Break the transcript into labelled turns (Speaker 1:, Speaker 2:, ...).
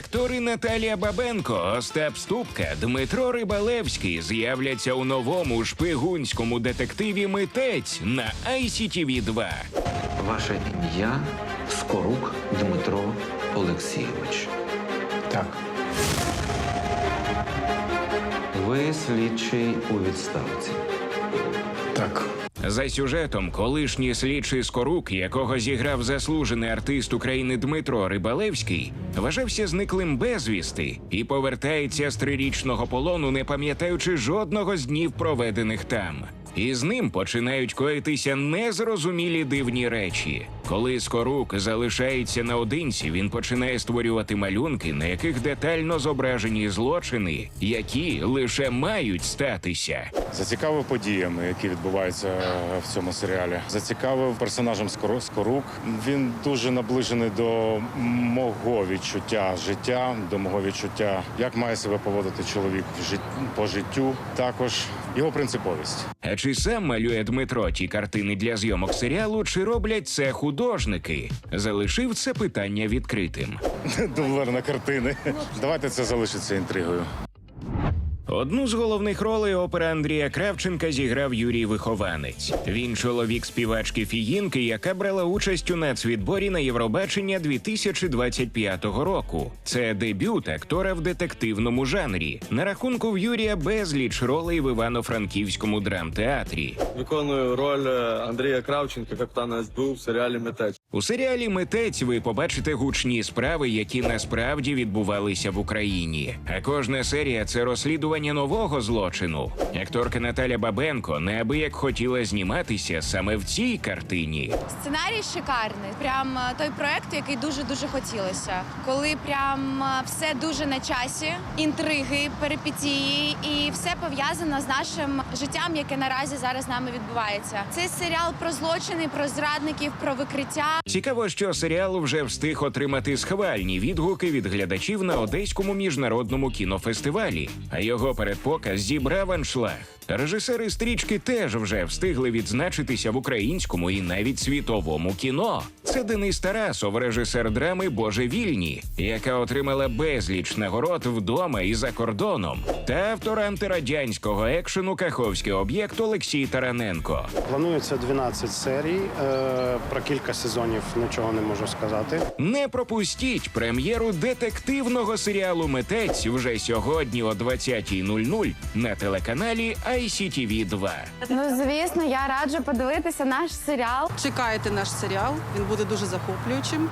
Speaker 1: Актори Наталія Бабенко, Остап Ступка, Дмитро Рибалевський з'являться у новому шпигунському детективі Митець на ICTV 2
Speaker 2: Ваше ім'я Скорук Дмитро Олексійович.
Speaker 3: Так.
Speaker 2: Ви слідчий у відставці.
Speaker 3: Так.
Speaker 1: За сюжетом, колишній слідчий Скорук, якого зіграв заслужений артист України Дмитро Рибалевський, вважався зниклим безвісти і повертається з трирічного полону, не пам'ятаючи жодного з днів, проведених там. І з ним починають коїтися незрозумілі дивні речі. Коли Скорук залишається наодинці, він починає створювати малюнки, на яких детально зображені злочини, які лише мають статися.
Speaker 4: Зацікавив подіями, які відбуваються в цьому серіалі. Зацікавив персонажем Скорук. Він дуже наближений до мого відчуття життя, до мого відчуття, як має себе поводити чоловік по життю. Також його принциповість.
Speaker 1: А чи сам малює Дмитро ті картини для зйомок серіалу, чи роблять це художники? Залишив це питання відкритим.
Speaker 4: Дублер на картини. Давайте це залишиться інтригою.
Speaker 1: Одну з головних ролей опера Андрія Кравченка зіграв Юрій Вихованець. Він чоловік співачки Фіїнки, яка брала участь у нацвідборі на Євробачення 2025 року. Це дебют актора в детективному жанрі. На рахунку в Юрія безліч ролей в Івано-Франківському драмтеатрі.
Speaker 5: Виконую роль е, Андрія Кравченка, капітана СБУ в серіалі Митець.
Speaker 1: У серіалі Митець ви побачите гучні справи, які насправді відбувалися в Україні. А кожна серія це розслідування нового злочину. Акторка Наталя Бабенко неабияк хотіла зніматися саме в цій картині.
Speaker 6: Сценарій шикарний. Прям е, той проект, який дуже дуже хотілося. Коли прям е, все дуже на часі, інтриги, перипетії, і все пов'язано з нашим життям, яке наразі зараз з нами відбувається. Це серіал про злочини, про зрадників, про викриття.
Speaker 1: Цікаво, що серіал вже встиг отримати схвальні відгуки від глядачів на Одеському міжнародному кінофестивалі, а його передпоказ зібрав аншлаг. Режисери стрічки теж вже встигли відзначитися в українському і навіть світовому кіно. Це Денис Тарасов, режисер драми Божевільні, яка отримала безліч нагород вдома і за кордоном, та автор антирадянського екшену Каховський об'єкт Олексій Тараненко.
Speaker 3: Планується 12 серій. Е, про кілька сезонів нічого не можу сказати.
Speaker 1: Не пропустіть прем'єру детективного серіалу Митець вже сьогодні о 20.00 на телеканалі ICTV 2.
Speaker 7: Ну звісно, я раджу подивитися наш серіал.
Speaker 8: Чекайте наш серіал, він буде дуже захоплюючим.